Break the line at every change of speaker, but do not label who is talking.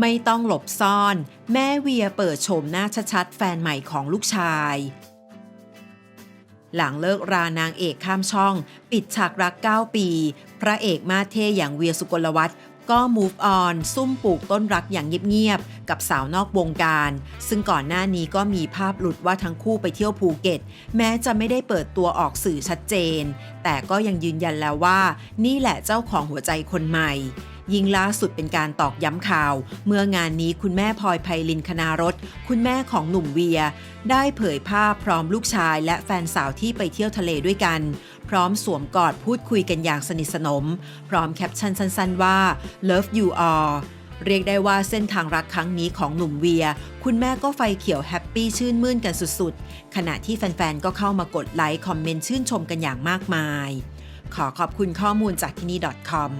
ไม่ต้องหลบซ่อน แม่เวียเปิดโฉมหน้าชัดๆ แฟนใหม่ของลูกชาย หลังเลิกรานางเอกข้ามช่อง ปิดฉากรัก 9 ปี พระเอกมาเทอย่างเวียสุกลวัฒน์ก็ move on ซุ่มปลูกต้นรักอย่างเงียบๆ กับสาวนอกวงการ ซึ่งก่อนหน้านี้ก็มีภาพหลุดว่าทั้งคู่ไปเที่ยวภูเก็ต แม้จะไม่ได้เปิดตัวออกสื่อชัดเจน แต่ก็ยังยืนยันแล้วว่า นี่แหละเจ้าของหัวใจคนใหม่ ยิ่งล่าสุดเป็นการตอกย้ำข่าว เมื่องานนี้คุณแม่พลอยไพลินคณารถ คุณแม่ของหนุ่มเวีย ได้เผยภาพพร้อมลูกชายและแฟนสาวที่ไปเที่ยวทะเลด้วยกัน พร้อมสวมกอดพูดคุยกันอย่างสนิทสนม พร้อมแคปชั่นสั้นๆว่า love you all เรียกได้ว่าเส้นทางรักครั้งนี้ของหนุ่มเวีย คุณแม่ก็ไฟเขียวแฮปปี้ชื่นมื่นกันสุดๆ ขณะที่แฟนๆ ก็เข้ามากดไลค์คอมเมนต์ชื่นชมกันอย่างมากมาย ขอขอบคุณข้อมูลจากที่นี่ .com